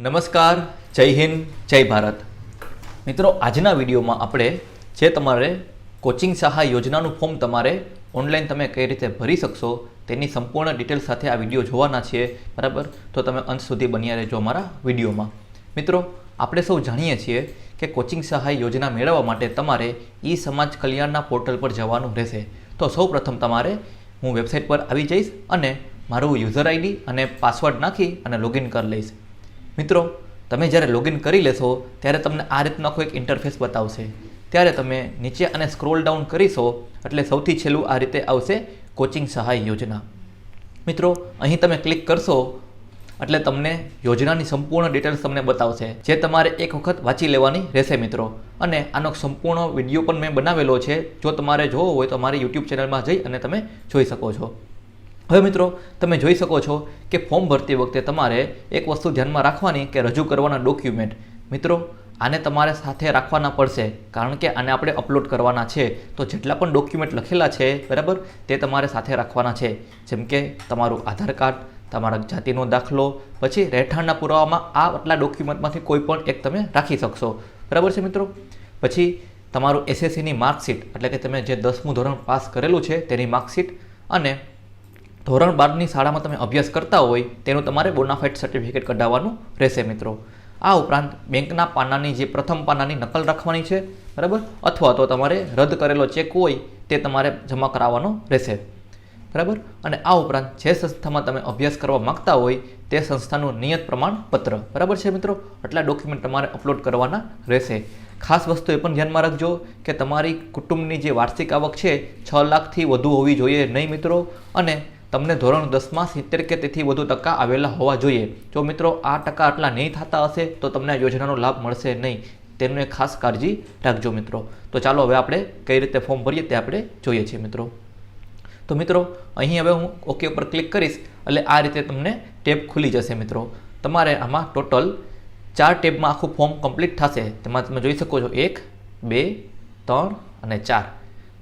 નમસ્કાર, જય હિન્દ, જય ભારત. મિત્રો, આજના વિડીયોમાં આપણે જે તમારે કોચિંગ સહાય યોજનાનું ફોર્મ તમારે ઓનલાઈન તમે કઈ રીતે ભરી શકશો તેની સંપૂર્ણ ડિટેલ સાથે આ વીડિયો જોવાના છીએ, બરાબર? તો તમે અંત સુધી બન્યા રહેજો અમારા વિડીયોમાં. મિત્રો, આપણે સૌ જાણીએ છીએ કે કોચિંગ સહાય યોજના મેળવવા માટે તમારે ઈ સમાજ કલ્યાણના પોર્ટલ પર જવાનું રહેશે. તો સૌ પ્રથમ તમારે હું વેબસાઇટ પર આવી જઈશ અને મારું યુઝર આઈડી અને પાસવર્ડ નાખી અને લોગિન કરી લઈશ. મિત્રો, તમે જ્યારે લોગિન કરી લેશો, ત્યારે તમને આ રીતનો આખો એક ઇન્ટરફેસ બતાવશે. ત્યારે તમે નીચે અને સ્ક્રોલ ડાઉન કરીશો, એટલે સૌથી છેલ્લું આ રીતે આવશે કોચિંગ સહાય યોજના. મિત્રો, અહીં તમે ક્લિક કરશો, એટલે તમને યોજનાની સંપૂર્ણ ડિટેલ્સ તમને બતાવશે. જે તમારે એક વખત વાંચી લેવાની રહેશે, મિત્રો. અને આનો સંપૂર્ણ વીડિયો પણ મેં બનાવેલો છે. જો તમારે જોવો હોય તો મારી યુટ્યુબ ચેનલમાં જઈ અને તમે જોઈ શકો છો. હવે મિત્રો, તમે જોઈ શકો છો કે ફોર્મ ભરતી વખતે તમારે એક વસ્તુ ધ્યાનમાં રાખવાની કે રજૂ કરવાના ડોક્યુમેન્ટ મિત્રો, આને તમારે સાથે રાખવાના પડશે, કારણ કે આને આપણે અપલોડ કરવાના છે. તો જેટલા પણ ડોક્યુમેન્ટ લખેલા છે, બરાબર, તે તમારે સાથે રાખવાના છે. જેમ કે તમારું આધાર કાર્ડ, તમારા જાતિનો દાખલો, પછી રહેઠાણના પુરાવામાં આ આટલા ડોક્યુમેન્ટમાંથી કોઈ પણ એક તમે રાખી શકશો. બરાબર છે મિત્રો? પછી તમારું એસએસસીની માર્કશીટ એટલે કે તમે જે દસમું ધોરણ પાસ કરેલું છે, તેની માર્કશીટ અને ધોરણ બારની શાળામાં તમે અભ્યાસ કરતા હોય તેનું તમારે બોનાફાઇડ સર્ટિફિકેટ કઢાવવાનું રહેશે મિત્રો. આ ઉપરાંત બેંકના પાનાની જે પ્રથમ પાનાની નકલ રાખવાની છે, બરાબર? અથવા તો તમારે રદ કરેલો ચેક હોય તે તમારે જમા કરાવવાનો રહેશે. બરાબર? અને આ ઉપરાંત જે સંસ્થામાં તમે અભ્યાસ કરવા માગતા હોય તે સંસ્થાનું નિયત પ્રમાણપત્ર, બરાબર છે મિત્રો? આટલા ડોક્યુમેન્ટ તમારે અપલોડ કરવાના રહેશે. ખાસ વસ્તુ એ પણ ધ્યાનમાં રાખજો કે તમારી કુટુંબની જે વાર્ષિક આવક છે, છ લાખથી વધુ હોવી જોઈએ નહીં મિત્રો. અને તમને ધોરણ દસમાં સિત્તેર કે તેથી વધુ ટકા આવેલા હોવા જોઈએ. જો મિત્રો આ ટકા આટલા નહીં થતા હશે, તો તમને આ યોજનાનો લાભ મળશે નહીં. તેનું ખાસ કાળજી રાખજો મિત્રો. તો ચાલો હવે આપણે કઈ રીતે ફોર્મ ભરીએ તે આપણે જોઈએ છીએ મિત્રો. તો મિત્રો, અહીં હવે હું ઓકે ઉપર ક્લિક કરીશ, એટલે આ રીતે તમને ટેબ ખુલી જશે મિત્રો. તમારે આમાં ટોટલ ચાર ટેબમાં આખું ફોર્મ કમ્પ્લીટ થશે. તેમાં તમે જોઈ શકો છો એક, બે, ત્રણ અને ચાર.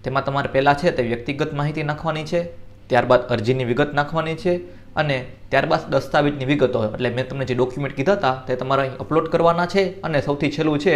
તેમાં તમારે પહેલાં છે તે વ્યક્તિગત માહિતી નાખવાની છે. ત્યારબાદ અરજીની વિગત નાખવાની છે અને ત્યારબાદ દસ્તાવેજની વિગતો. એટલે મેં તમને જે ડોક્યુમેન્ટ કીધા હતા તે તમારે અહીં અપલોડ કરવાના છે અને સૌથી છેલ્લું છે,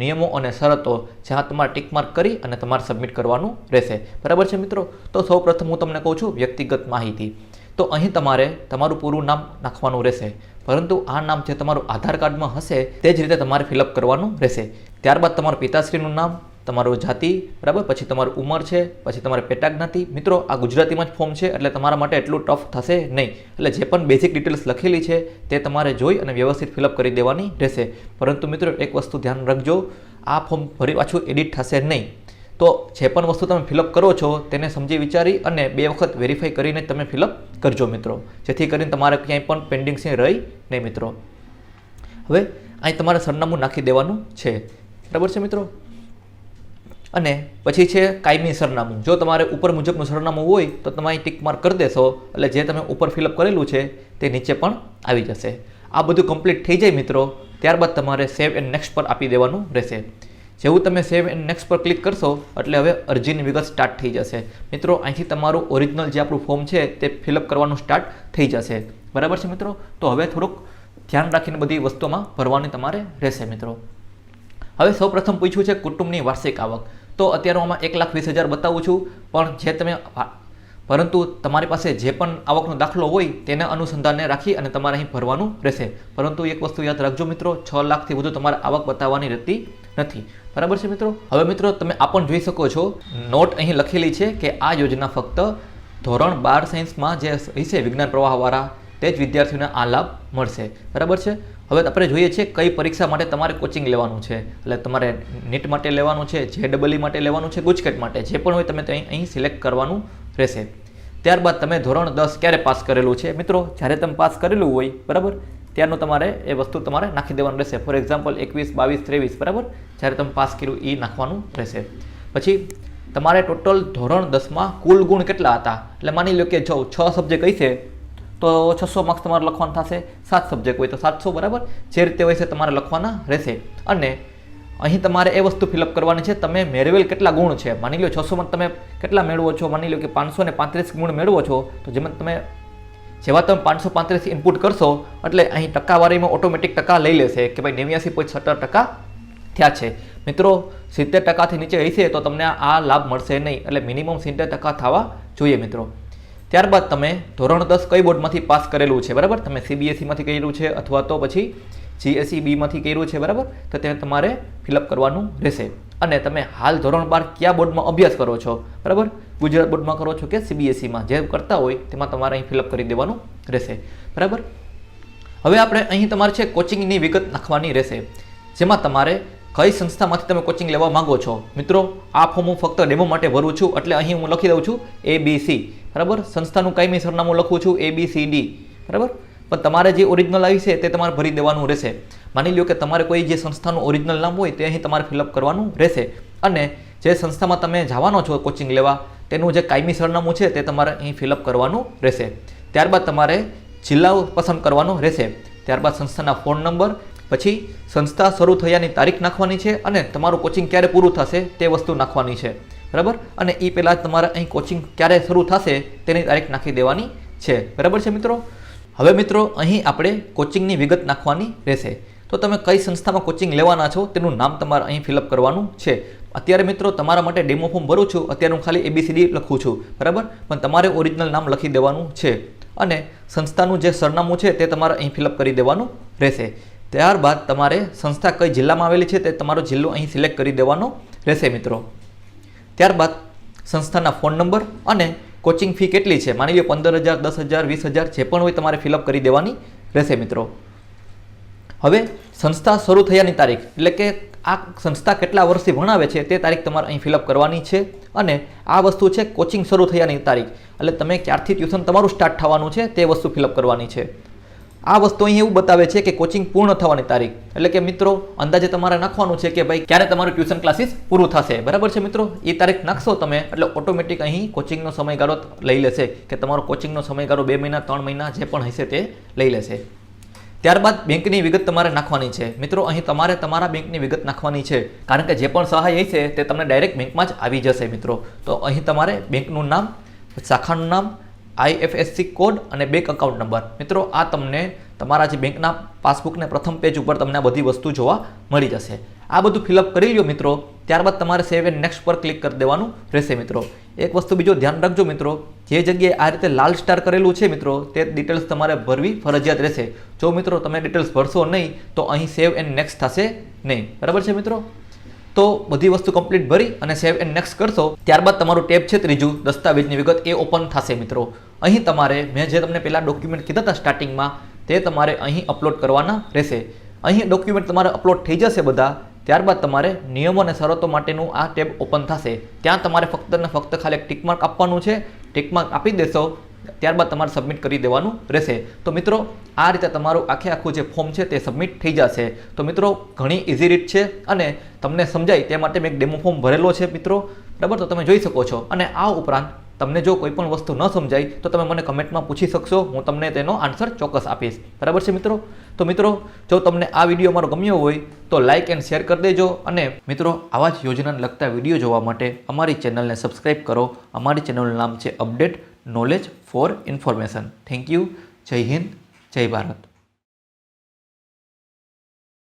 નિયમો અને શરતો જ્યાં તમારે ટિક માર્ક કરી અને તમારે સબમિટ કરવાનું રહેશે. બરાબર છે મિત્રો? તો સૌપ્રથમ હું તમને કહું છું વ્યક્તિગત માહિતી. તો અહીં તમારે તમારું પૂરું નામ નાખવાનું રહેશે. પરંતુ આ નામ જે તમારું આધાર કાર્ડમાં હશે તે જ રીતે તમારે ફિલઅપ કરવાનું રહેશે. ત્યારબાદ તમારા પિતાશ્રીનું નામ તમારું જાતિ, બરાબર? પછી તમારું ઉંમર છે, પછી તમારે પેટા જ્ઞાતિ મિત્રો, આ ગુજરાતીમાં જ ફોર્મ છે, એટલે તમારા માટે એટલું ટફ થશે નહીં. એટલે જે પણ બેઝિક ડિટેલ્સ લખેલી છે, તે તમારે જોઈ અને વ્યવસ્થિત ફિલઅપ કરી દેવાની રહેશે. પરંતુ મિત્રો, એક વસ્તુ ધ્યાન રાખજો, આ ફોર્મ ફરી પાછું એડિટ થશે નહીં. તો જે પણ વસ્તુ તમે ફિલઅપ કરો છો, તેને સમજી વિચારી અને બે વખત વેરીફાઈ કરીને તમે ફિલઅપ કરજો મિત્રો. જેથી કરીને તમારે ક્યાંય પણ પેન્ડિંગ છે રહી નહીં મિત્રો. હવે, અહીં તમારે સરનામું નાખી દેવાનું છે. બરાબર છે મિત્રો? અને પછી છે કાયમી સરનામું. જો તમારે ઉપર મુજબનું સરનામું હોય, તો તમે અહીં ટિક માર્ક કરી દેશો. એટલે જે તમે ઉપર ફિલઅપ કરેલું છે, તે નીચે પણ આવી જશે. આ બધું કમ્પ્લીટ થઈ જાય મિત્રો, ત્યારબાદ તમારે સેવ એન્ડ નેક્સ્ટ પર આપી દેવાનું રહેશે. જેવું તમે સેવ એન્ડ નેક્સ્ટ પર ક્લિક કરશો, એટલે હવે અરજીની વિગત સ્ટાર્ટ થઈ જશે. મિત્રો, અહીંથી તમારું ઓરિજિનલ જે આપણું ફોર્મ છે, તે ફિલઅપ કરવાનું સ્ટાર્ટ થઈ જશે. બરાબર છે મિત્રો? તો હવે થોડુંક ધ્યાન રાખીને બધી વસ્તુમાં ભરવાની તમારે રહેશે મિત્રો. હવે સૌપ્રથમ પૂછ્યું છે કુટુંબની વાર્ષિક આવક. તો અત્યારે હું આમાં એક લાખ વીસ હજાર બતાવું છું. પણ જે તમે પરંતુ તમારી પાસે જે પણ આવકનો દાખલો હોય તેના અનુસંધાને રાખી અને તમારે અહીં ભરવાનું રહેશે. પરંતુ એક વસ્તુ યાદ રાખજો મિત્રો, છ લાખથી વધુ તમારે આવક બતાવવાની રહેતી નથી. બરાબર છે મિત્રો? હવે મિત્રો, તમે આ પણ જોઈ શકો છો. નોટ અહીં લખેલી છે કે આ યોજના ફક્ત ધોરણ બાર સાયન્સમાં જે હશે વિજ્ઞાન પ્રવાહવાળા, તે જ વિદ્યાર્થીઓને આ લાભ મળશે. બરાબર છે? હવે આપણે જોઈએ છીએ કઈ પરીક્ષા માટે તમારે કોચિંગ લેવાનું છે. એટલે તમારે નીટ માટે લેવાનું છે જે ડબલઈ માટે લેવાનું છે, ગુજકેટ માટે, જે પણ હોય તમે અહીં અહીં સિલેક્ટ કરવાનું રહેશે. ત્યારબાદ તમે ધોરણ દસ ક્યારે પાસ કરેલું છે? મિત્રો, જ્યારે તમે પાસ કરેલું હોય, બરાબર? ત્યારનું તમારે એ વસ્તુ તમારે નાખી દેવાનું રહેશે. ફોર એક્ઝામ્પલ એકવીસ, બાવીસ, ત્રેવીસ, બરાબર? જ્યારે તમે પાસ કર્યું એ નાખવાનું રહેશે. પછી, તમારે ટોટલ ધોરણ દસમાં કુલ ગુણ કેટલા હતા? એટલે માની લો કે જો છ સબ્જેક્ટ હશે તો છસો માર્ક્સ તમારે લખવાના થશે, સાત સબ્જેક્ટ હોય તો સાતસો, બરાબર? જે રીતે હોય છે તમારે લખવાના રહેશે. અને અહીં તમારે એ વસ્તુ ફિલઅપ કરવાની છે, તમે મેળવેલ કેટલા ગુણ છે? માની લો છસોમાં તમે કેટલા મેળવો છો? માની લો કે પાંચસો ને પાંત્રીસ ગુણ મેળવો છો, તો જેમાં તમે, જેવા તમે પાંચસો પાંત્રીસ ઇનપુટ કરશો, એટલે અહીં ટકાવારીમાં ઓટોમેટિક ટકા લઈ લેશે કે ભાઈ નેવ્યાસી પોઈન્ટ સત્તર ટકા થયા છે. મિત્રો, સિત્તેર ટકાથી નીચે હશે તો તમને આ લાભ મળશે નહીં, એટલે મિનિમમ સિત્તેર ટકા થવા જોઈએ મિત્રો. ત્યારબાદ તમે ધોરણ દસ કઈ બોર્ડમાંથી પાસ કરેલું છે, બરાબર? તમે સીબીએસઈમાંથી કર્યું છે અથવા તો પછી જીએસઈ બીમાંથી કર્યું છે, બરાબર? તો તે તમારે ફિલઅપ કરવાનું રહેશે. અને તમે હાલ ધોરણ બાર કયા બોર્ડમાં અભ્યાસ કરો છો, બરાબર? ગુજરાત બોર્ડમાં કરો છો કે સીબીએસઈમાં જે કરતા હોય તેમાં તમારે અહીં ફિલઅપ કરી દેવાનું રહેશે, બરાબર? હવે આપણે અહીં તમારે છે કોચિંગની વિગત નાખવાની રહેશે, જેમાં તમારે કઈ સંસ્થામાંથી તમે કોચિંગ લેવા માંગો છો? મિત્રો, આ ફોર્મ હું ફક્ત ડેમો માટે ભરું છું, એટલે અહીં હું લખી દઉં છું એ બી સી બરાબર? સંસ્થાનું કાયમી સરનામું લખું છું? એ બી સી ડી બરાબર? પણ તમારે જે ઓરિજિનલ આવી છે તે તમારે ભરી દેવાનું રહેશે. માની લો કે તમારે કોઈ જે સંસ્થાનું ઓરિજિનલ નામ હોય તે અહીં તમારે ફિલઅપ કરવાનું રહેશે. અને જે સંસ્થામાં તમે જવાનો છો કોચિંગ લેવા, તેનું જે કાયમી સરનામું છે તે તમારે અહીં ફિલઅપ કરવાનું રહેશે. ત્યારબાદ તમારે જિલ્લાઓ પસંદ કરવાનો રહેશે. ત્યારબાદ સંસ્થાના ફોન નંબર પછી સંસ્થા શરૂ થયાની તારીખ નાખવાની છે અને તમારું કોચિંગ ક્યારે પૂરું થશે તે વસ્તુ નાખવાની છે. બરાબર? અને એ પહેલાં તમારે અહીં કોચિંગ ક્યારે શરૂ થશે તેની તારીખ નાખી દેવાની છે. બરાબર છે મિત્રો? હવે મિત્રો, અહીં આપણે કોચિંગની વિગત નાખવાની રહેશે. તો તમે કઈ સંસ્થામાં કોચિંગ લેવાના છો તેનું નામ તમારે અહીં ફિલઅપ કરવાનું છે. અત્યારે મિત્રો, તમારા માટે ડેમો ફોર્મ ભરું છું અત્યારે હું ખાલી એબીસીડી લખું છું. બરાબર? પણ તમારે ઓરિજિનલ નામ લખી દેવાનું છે. અને સંસ્થાનું જે સરનામું છે તે તમારે અહીં ફિલઅપ કરી દેવાનું રહેશે. ત્યારબાદ તમારે સંસ્થા કઈ જિલ્લામાં આવેલી છે તે તમારો જિલ્લો અહીં સિલેક્ટ કરી દેવાનો રહેશે મિત્રો. ત્યારબાદ સંસ્થાના ફોન નંબર અને કોચિંગ ફી કેટલી છે? માની લો પંદર હજાર દસ હજાર વીસ હજાર જે પણ હોય તમારે ફિલઅપ કરી દેવાની રહેશે મિત્રો. હવે સંસ્થા શરૂ થયાની તારીખ, એટલે કે આ સંસ્થા કેટલા વર્ષથી ભણાવે છે તે તારીખ તમારે અહીં ફિલઅપ કરવાની છે અને આ વસ્તુ છે કોચિંગ શરૂ થયાની તારીખ, એટલે તમે ક્યારથી ટ્યુશન તમારું સ્ટાર્ટ થવાનું છે તે વસ્તુ ફિલઅપ કરવાની છે. આ વસ્તુ અહીં એવું બતાવે છે કે કોચિંગ પૂર્ણ થવાની તારીખ. એટલે કે મિત્રો, અંદાજે તમારે નાખવાનું છે કે ભાઈ, ક્યારે તમારું ટ્યુશન ક્લાસીસ પૂરું થશે. બરાબર છે મિત્રો? એ તારીખ નાખશો તમે, એટલે ઓટોમેટિક અહીં કોચિંગનો સમયગાળો લઈ લેશે. કે તમારો કોચિંગનો સમયગાળો બે મહિના, ત્રણ મહિના, જે પણ હશે તે લઈ લેશે. ત્યારબાદ બેંકની વિગત તમારે નાખવાની છે. મિત્રો, અહીં તમારે તમારા બેંકની વિગત નાખવાની છે. કારણ કે જે પણ સહાય હશે તે તમને ડાયરેક્ટ બેંકમાં જ આવી જશે મિત્રો. તો અહીં તમારે બેંકનું નામ, શાખાનું નામ આઈએફએસસી કોડ અને બેંક અકાઉન્ટ નંબર મિત્રો, આ તમને તમારા જે બેંકના પાસબુકને પ્રથમ પેજ ઉપર તમને આ બધી વસ્તુ જોવા મળી જશે. આ બધું ફિલઅપ કરી લો મિત્રો, ત્યારબાદ તમારે સેવ એન્ડ નેક્સ્ટ પર ક્લિક કરી દેવાનું રહેશે મિત્રો. એક વસ્તુ બીજો ધ્યાન રાખજો મિત્રો, જે જગ્યાએ આ રીતે લાલ સ્ટાર કરેલું છે મિત્રો, તે ડિટેલ્સ તમારે ભરવી ફરજિયાત રહેશે. જો મિત્રો તમે ડિટેલ્સ ભરશો નહીં, તો અહીં સેવ એન્ડ નેક્સ્ટ થશે નહીં. બરાબર છે મિત્રો? તો બધી વસ્તુ કમ્પ્લીટ ભરી અને સેવ એન્ડ નેક્સ્ટ કરશો, ત્યારબાદ તમારું ટેબ છે ત્રીજું, દસ્તાવેજની વિગત એ ઓપન થશે મિત્રો. અહીં તમારે, મેં જે તમને પહેલાં ડોક્યુમેન્ટ કીધા હતા સ્ટાર્ટિંગમાં તે તમારે અહીં અપલોડ કરવાના રહેશે. અહીં ડોક્યુમેન્ટ તમારે અપલોડ થઈ જશે બધા, ત્યારબાદ તમારે નિયમો અને શરતો માટેનું આ ટેબ ઓપન થશે. ત્યાં તમારે ફક્ત ને ફક્ત ખાલી એક ટીકમાર્ક આપવાનું છે. ટિકમાર્ક આપી દેશો ત્યારબાદ તમારે સબમિટ કરી દેવાનું રહેશે. તો મિત્રો, આ રીતે તમારું આખે આખું જે ફોર્મ છે તે સબમિટ થઈ જશે. તો મિત્રો, ઘણી ઇઝી રીત છે અને તમને સમજાય તે માટે મેં એક ડેમો ફોર્મ ભરેલો છે મિત્રો. બરાબર? તો તમે જોઈ શકો છો. અને આ ઉપરાંત તમને જો કોઈ પણ વસ્તુ ન સમજાય, તો તમે મને કમેન્ટમાં પૂછી શકશો. હું તમને તેનો આન્સર ચોક્કસ આપીશ. બરાબર છે મિત્રો? તો મિત્રો, જો તમને આ વીડિયો મારો ગમ્યો હોય, તો લાઇક એન્ડ શેર કરી દેજો. અને મિત્રો, આવા જ યોજનાને લગતા વીડિયો જોવા માટે અમારી ચેનલને સબસ્ક્રાઈબ કરો. અમારી ચેનલનું નામ છે update knowledge for information thank you Jai Hind Jai Bharat